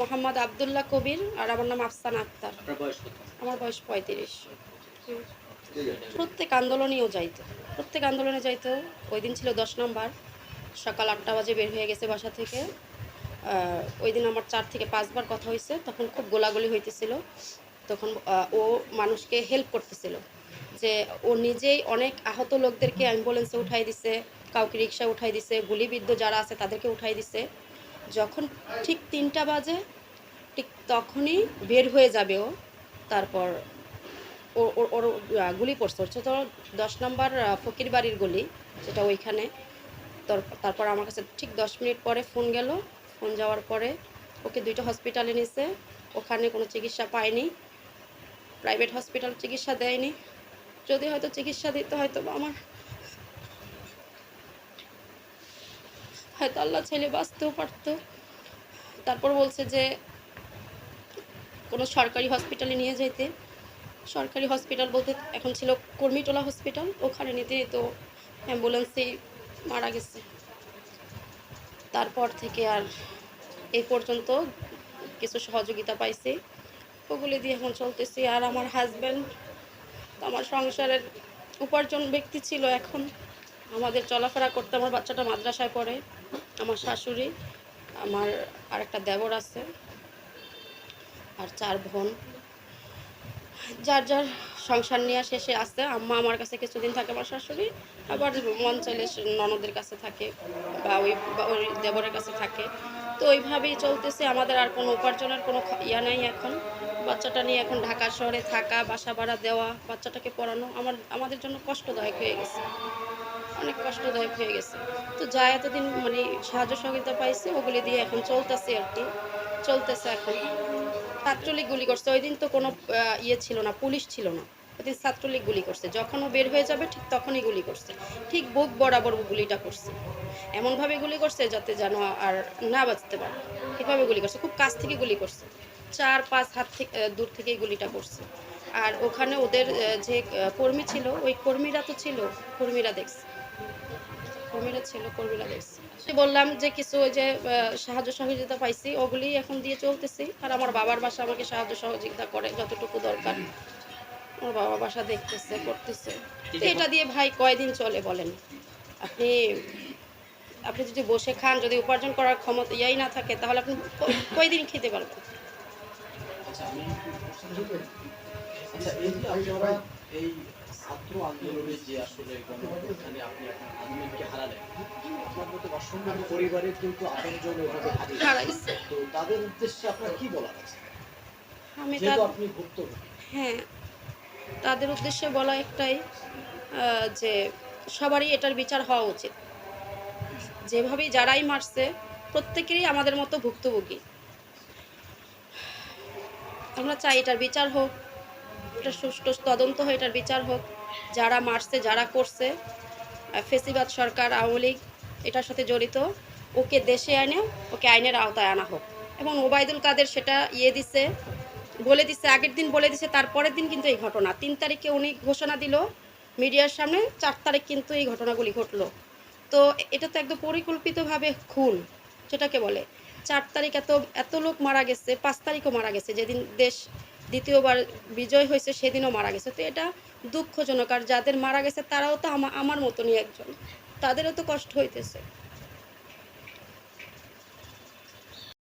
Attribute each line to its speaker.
Speaker 1: মোহাম্মদ আবদুল্লাহ কবির আর আমার নাম আফসানা আক্তার। আমার বয়স পঁয়ত্রিশ। প্রত্যেক আন্দোলনেও যাইতো। প্রত্যেক আন্দোলনে যাইতো। ওই দিন ছিল দশ নম্বর। সকাল আটটা বাজে বের হয়ে গেছে বাসা থেকে। ওই দিন আমার চার থেকে পাঁচবার কথা হয়েছে তখন খুব গোলাগুলি হইতেছিল। তখন ও মানুষকে হেল্প করতেছিল। যে ও নিজেই অনেক আহত লোকদেরকে অ্যাম্বুলেন্সে উঠাই দিছে কাউকে রিক্সা উঠাই দিছে গুলিবিদ্ধ যারা আছে তাদেরকে উঠাই দিছে। যখন ঠিক তিনটা বাজে, ঠিক তখনই বের হয়ে যাবে ও। তারপর ওর ওর গুলি পড়ছে। হচ্ছে তো দশ নম্বর ফকির বাড়ির গুলি, যেটা ওইখানে। তারপর আমার কাছে ঠিক দশ মিনিট পরে ফোন গেল। ফোন যাওয়ার পরে ওকে দুইটা হসপিটালে নিছে। ওখানে কোনো চিকিৎসা পায়নি। প্রাইভেট হসপিটাল চিকিৎসা দেয়নি। যদি হয়তো চিকিৎসা দিতে হয়তো আমার হয়তো আল্লাহ ছেলে বাঁচতেও পারতো। তারপর বলছে যে, কোনো সরকারি হসপিটালে নিয়ে যেতে সরকারি হসপিটাল বলতে এখন ছিল কর্মীটোলা হসপিটাল ওখানে নিতে তো অ্যাম্বুলেন্সেই মারা গেছে। তারপর থেকে আর এই পর্যন্ত কিছু সহযোগিতা পাইছি। ওগুলি দিয়ে এখন চলতেছি। আর আমার হাজব্যান্ড আমার সংসারের উপার্জন ব্যক্তি ছিল এখন। আমাদের চলাফেরা করতে আমার বাচ্চাটা মাদ্রাসায় পড়ে, আমার শাশুড়ি, আমার আরেকটা দেবর আছে, আর চার বোন। যার যার সংসার নিয়ে শেষে আসে আম্মা আমার কাছে কিছুদিন থাকে, আমার শাশুড়ি আবার মন চাইলে ননদের কাছে থাকে বা ওই দেবরের কাছে থাকে। তো ওইভাবেই চলতেছে। আমাদের আর কোনো উপার্জনের কোনো ইয়া নাই এখন। বাচ্চাটা নিয়ে এখন ঢাকা শহরে থাকা, বাসা ভাড়া দেওয়া, বাচ্চাটাকে পড়ানো আমার, আমাদের জন্য কষ্টদায়ক হয়ে গেছে। অনেক কষ্টদায়ক হয়ে গেছে। তো যা এতদিন মানে সাহায্য সহযোগিতা পাইছে, ওগুলি দিয়ে এখন চলতেছে আর কি। চলতেছে এখন। ছাত্রলীগ গুলি করছে। ওই দিন তো কোনো ইয়ে ছিল না, পুলিশ ছিল না। ওই দিন ছাত্রলীগ গুলি করছে। যখন ও বের হয়ে যাবে, ঠিক তখনই গুলি করছে। ঠিক বুক বরাবর গুলিটা করছে। এমনভাবে গুলি করছে যাতে যেন আর না বাঁচতে পারে। এভাবে গুলি করছে। খুব কাছ থেকে গুলি করছে। চার, পাঁচ হাত থেকে দূর থেকেই গুলিটা করছে। আর ওখানে ওদের যে কর্মী ছিল, ওই কর্মীরা তো ছিল। কর্মীরা দেখছে। কর্মীরা ছিল, কর্মীরা দেখছে। বললাম যে, কিছু ওই যে সাহায্য সহযোগিতা পাইছি। ওগুলি এখন দিয়ে চলতেছি। আর আমার বাবার বাসা আমাকে সাহায্য সহযোগিতা করে, যতটুকু দরকার। আমার বাবা বাসা দেখতেছে করতেছে। এটা দিয়ে ভাই কয়দিন চলে বলেন? আপনি আপনি যদি বসে খান যদি উপার্জন করার ক্ষমতা ইয়াই না থাকে তাহলে আপনি কয়দিন খেতে পারবেন?
Speaker 2: আমি এই যে আপনারা এই ছাত্র আন্দোলনে যে আসলে গণঅভ্যুত্থানে আপনি আপনার হারালেন আপনার মতো অসংখ্য পরিবারের কিন্তু আপনজন ওভাবে হারিয়েছে তো তাদের উদ্দেশ্যে আপনার কি বলার আছে?
Speaker 1: আমি
Speaker 2: আপনি ভুক্তভোগী।
Speaker 1: হ্যাঁ তাদের উদ্দেশ্যে বলা একটাই যে সবারই এটার বিচার হওয়া উচিত। যেভাবেই যারাই মারছে, প্রত্যেকেরই আমাদের মতো ভুক্তভোগী। আমরা চাই এটার বিচার হোক এটা সুষ্ঠু তদন্ত হয়ে এটার বিচার হোক। যারা মারছে, যারা করছে ফেসিবাদ সরকার, আওয়ামী লীগ, এটার সাথে জড়িত, ওকে দেশে এনে, ওকে আইনের আওতায় আনা হোক। এবং ওবায়দুল কাদের সেটা ইয়ে দিছে বলে দিছে, আগের দিন বলে দিছে, তারপরের দিন কিন্তু এই ঘটনা। তিন তারিখে উনি ঘোষণা দিল মিডিয়ার সামনে, চার তারিখ কিন্তু এই ঘটনাগুলি ঘটলো। তো এটা তো একদম পরিকল্পিতভাবে খুন যেটাকে বলে। চার তারিখ এত এত লোক মারা গেছে, পাঁচ তারিখও মারা গেছে। যেদিন দেশ দ্বিতীয়বার বিজয় হয়েছে, সেদিনও মারা গেছে। তো এটা দুঃখজনক। আর যাদের মারা গেছে, তারাও তো আমার মতনই একজন। তাদেরও তো কষ্ট হইতেছে।